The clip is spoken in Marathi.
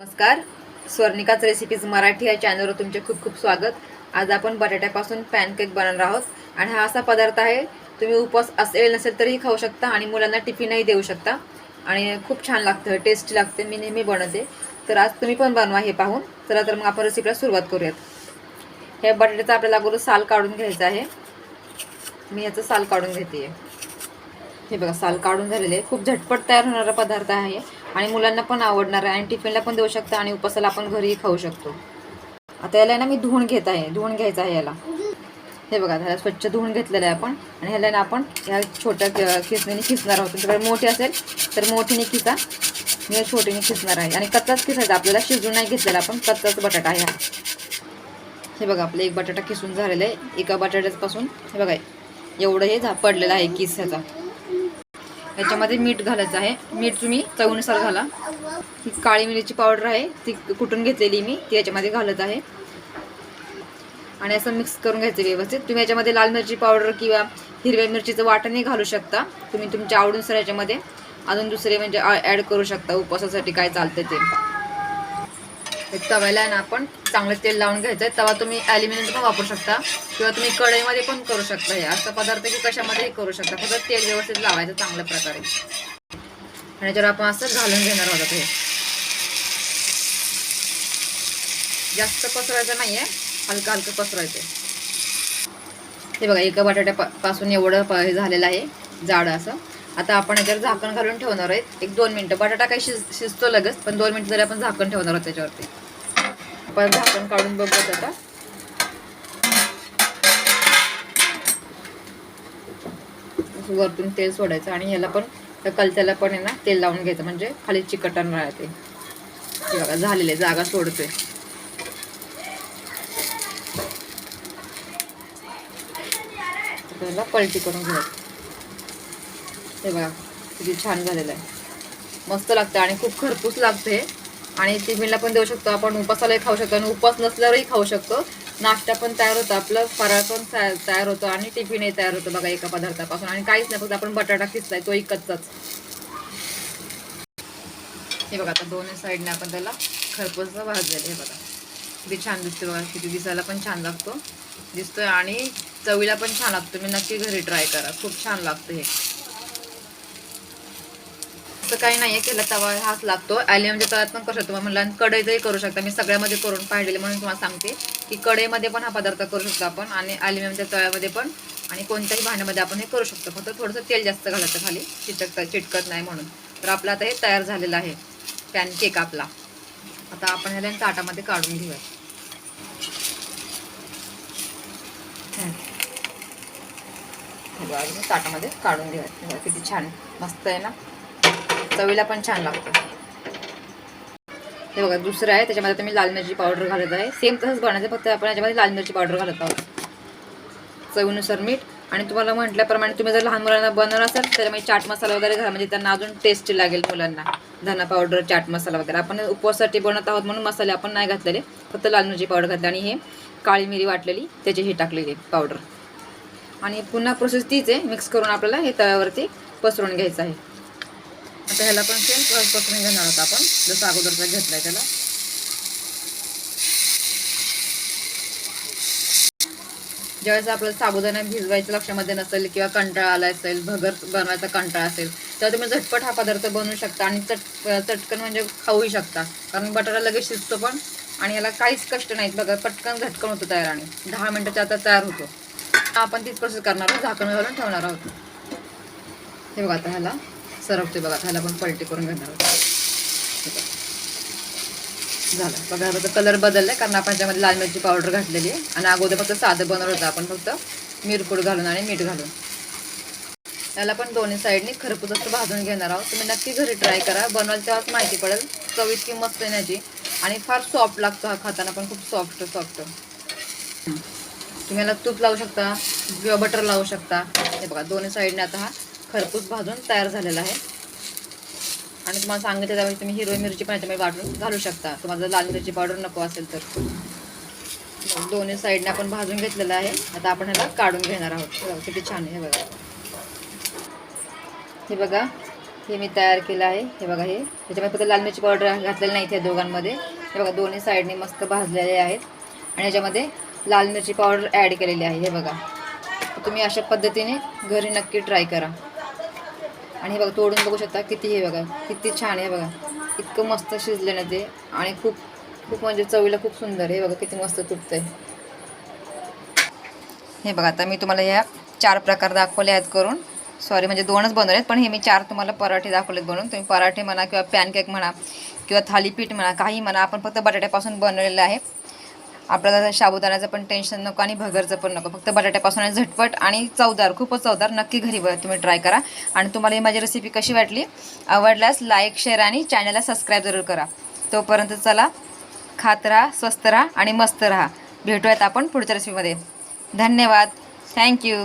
नमस्कार. स्वर्णिकाच रेसिपीज मराठी या चॅनलवर तुमचे खूप खूप स्वागत. आज आपण बटाट्यापासून पॅनकेक बनवणार आहोत आणि हा असा पदार्थ आहे तुम्ही उपवास असेल नसेल तरीही खाऊ शकता आणि मुलांना टिफिनही देऊ शकता. आणि खूप छान लागतं टेस्टी लागते मी नेहमी बनवते. तर आज तुम्ही पण बनवा हे पाहून. चला तर मग आपण रेसिपीला सुरुवात करूयात. हे बटाट्याचं आपल्याला अगोदर साल काढून घ्यायचं आहे. मी याचं साल काढून घेते. हे बघा साल काढून झालेले आहे. खूप झटपट तयार होणारा पदार्थ आहे. आणि मुलांना पण आवडणार आहे. आणि टिफिनला पण देऊ शकता आणि उपासाला आपण घरीही खाऊ शकतो. आता याला ना मी धुवून घेत आहे. धुवून घ्यायचं आहे याला. हे बघा त्याला स्वच्छ धुवून घेतलेलं आहे आपण. आणि ह्याला ना आपण ह्या छोट्या किसणीने खिसणीने खिसणार आहोत. तुमच्याकडे मोठी असेल तर मोठीने खिसा. मी छोटीने खिसणार आहे. आणि कच्चाच खिसायचा. आपल्याला शिजून नाही घेतलेला आपण. कच्चाच बटाटा आहे हे. बघा आपलं एक बटाटा किसून झालेला आहे. एका बटाट्यापासून हे बघा एवढं हे झा पडलेलं आहे किस ह्याचा. याच्यामध्ये मीठ घालायचं आहे. मीठ तुम्ही चवीनुसार घाला. ही काळी मिरीची पावडर आहे ती कुटून घेतलेली मी ती याच्यामध्ये घालत आहे. आणि असं मिक्स करून घ्यायचं व्यवस्थित. तुम्ही याच्यामध्ये लाल मिरची पावडर किंवा हिरव्या मिरचीचं वाटणही घालू शकता. तुम्ही तुमच्या आवडीनुसार याच्यामध्ये अजून दुसरे म्हणजे ॲड करू शकता. उपवासासाठी काय चालतं ते. ते तव्याला आहे ना आपण चांगलं तेल लावून घ्यायचं आहे तवा तुम्ही ॲल्युमिनियम पण वापरू शकता. किंवा तुम्ही कढईमध्ये पण करू शकता हे. असं पदार्थ की कशामध्येही करू शकता. फक्त तेल व्यवस्थित लावायचं चांगल्या प्रकारे. आणि जर आपण असं घालून घेणार आहोत हे. जास्त पसरायचं नाही आहे हलकं हलकं पसरायचं हे बघा एका बटाट्या पा- पासून एवढं प- हे झालेलं आहे. जाड असं. आता आपण याच्यावर झाकण घालून ठेवणार आहेत. एक दोन मिनटं. बटाटा काही शिज शिजतो लगेच पण दोन मिनटं जरी आपण झाकण ठेवणार आहोत त्याच्यावरती. आपण झाकण काढून बघत आता. वरतून तेल सोडायचं आणि ह्याला पण त्या कलत्याला पण आहे ना तेल लावून घ्यायचं. म्हणजे खाली चिकटण राहते. बघा झालेले जागा सोडतोय. त्याला पलटी करून घ्यायचं हे बघा किती छान झालेलं आहे. मस्त लागतं आणि खूप खरपूस लागतं. हे आणि टिफिनला पण देऊ शकतो. आपण उपासालाही खाऊ शकतो आणि उपास नसल्यावरही खाऊ शकतो. नाश्ता पण तयार होतो. आपलं फराळ पण तयार होतो आणि टिफिनही तयार होतो बघा एका पदार्थापासून. आणि काहीच नाही फक्त आपण बटाटा किसलाय तो कच्चाच हे बघा आता दोन्ही साईडने आपण त्याला खरपूस भाजलेलं हे बघा. किती छान दिसते बघा किती दिसायला पण छान लागतो. दिसतोय आणि चवीला पण छान लागतो. मी नक्की घरी ट्राय करा. खूप छान लागतं हे. असं काही नाही आहे केला तवा हाच लागतो ॲल्युमिनियमच्या म्हणजे तव्यात पण करू शकतो. मग म्हणलं कढईतही करू शकता. मी सगळ्यामध्ये करून पाहिलेले म्हणून तुम्हाला सांगते की कढईमध्ये पण हा पदार्थ करू शकतो आपण आणि ॲल्युमिनियमच्या म्हणजे तव्यामध्ये पण आणि कोणत्याही भांड्यामध्ये आपण हे करू शकतो. फक्त थोडंसं तेल जास्त घालायचं खाली. चिटकता चिटकत नाही म्हणून. तर आपलं आता हे तयार झालेलं आहे. पॅनकेक आपला. आता आपण ह्याला ताटामध्ये काढून घेऊया. ताटामध्ये काढून घेऊया. किती छान. मस्त आहे ना? चवीला पण छान लागतं. हे बघा दुसरं आहे त्याच्यामध्ये तुम्ही मी लाल मिरची पावडर घालत आहे. सेम तसंच बनायचं फक्त आपण याच्यामध्ये लाल मिरची पावडर घालत आहोत. चवीनुसार मीठ. आणि तुम्हाला म्हटल्याप्रमाणे तुम्ही जर लहान मुलांना बनवणार असाल तर मग चाट मसाला वगैरे घाला म्हणजे त्यांना अजून टेस्टी लागेल मुलांना. धना पावडर चाट मसाला वगैरे. आपण उपवासासाठी बनवत आहोत म्हणून मसाले आपण नाही घातलेले फक्त लाल मिरची पावडर घातली आणि हे काळी मिरी वाटलेली त्याची ही टाकलेली पावडर आणि पुन्हा प्रोसेस तीच आहे. मिक्स करून आपल्याला हे तव्यावरती पसरून घ्यायचं आहे. आता ह्याला पण सेम पसरून घेणार आहोत आपण. जसं अगोदरचा घेतलाय त्याला. ज्यावेळेस आपल्याला साबुदाणा भिजवायचं लक्षामध्ये नसेल किंवा कंटाळा आला असेल भगर बनवायचा कंटाळा असेल तेव्हा तुम्ही झटपट हा पदार्थ बनवू शकता आणि चट चटकन म्हणजे खाऊही शकता. कारण बटाटा लगेच शिजतो पण आणि याला काहीच कष्ट नाहीत. बघा पटकन झटकन होतो तयार आणि दहा मिनटाच्या आता तयार होतो. आपण तीच प्रोसेस करणार आहोत. झाकण घालून ठेवणार आहोत. हे बघा आता ह्याला. सरकते बघा ह्याला पण पलटी करून घेणार आहोत. बघा. झालं. बघा आता कलर आहे कारण आपण त्याच्यामध्ये लाल मिरची पावडर घातलेली आहे. आणि अगोदर फक्त साधं बनवलं होतं आपण फक्त मिरपूड घालून आणि मीठ घालून. याला पण दोन्ही साईडनी खरपूस असं भाजून घेणार आहोत. तुम्ही नक्की घरी ट्राय करा. बनवाल तेव्हाच माहिती पडेल. चव इतकी मस्त येण्याची आणि फार सॉफ्ट लागतो हा खाताना पण खूप सॉफ्ट सॉफ्ट तुम्ही याला तूप लावू शकता किंवा बटर लावू शकता. हे बघा दोन्ही साईडने आता हा खरपूस भाजून तयार झालेला आहे. आणि तुम्हाला सांगितलं त्यावेळी तुम्ही हिरवी मिरची पण याच्यामध्ये वाटून घालू शकता. तुम्हाला लाल मिरची पावडर नको असेल तर. दोन्ही साईडने आपण भाजून घेतलेलं आहे. आता आपण ह्याला काढून घेणार आहोत. किती छान आहे हे बघा. हे बघा हे मी तयार केलं आहे. हे बघा हे. त्याच्यामध्ये फक्त लाल मिरची पावडर घातलेली नाही त्या दोघांमध्ये. हे बघा दोन्ही साईडने मस्त भाजलेले आहेत. आणि याच्यामध्ये लाल मिरची पावडर ॲड केलेली आहे. हे बघा. तुम्ही अशा पद्धतीने घरी नक्की ट्राय करा. आणि हे बघा तोडून बघू शकता किती हे बघा किती छान आहे बघा. इतकं मस्त शिजले ना ते आणि खूप खूप म्हणजे चवीला खूप सुंदर आहे. बघा किती मस्त तुटतंय. हे बघा आता मी तुम्हाला या चार प्रकार दाखवले आहेत करून. सॉरी म्हणजे दोनच बनवले आहेत पण हे मी चार तुम्हाला पराठे दाखवलेत बनवून. तुम्ही पराठे म्हणा किंवा पॅनकेक म्हणा किंवा थालीपीठ म्हणा काही म्हणा आपण फक्त बटाट्यापासून बनवलेलं आहे. आपल्याला साबुदाण्याचं पण टेन्शन नको आणि भगरचं पण नको. फक्त बटाट्यापासून झटपट आणि चवदार खूपच चवदार. नक्की घरी तुम्ही ट्राय करा. आणि तुम्हाला ही माझी रेसिपी कशी वाटली आवडल्यास लाईक शेअर आणि चॅनलला सबस्क्राईब जरूर करा. तोपर्यंत चला खात राहा स्वस्त राहा आणि मस्त राहा. भेटूयात आपण पुढच्या रेसिपीमध्ये धन्यवाद. थँक्यू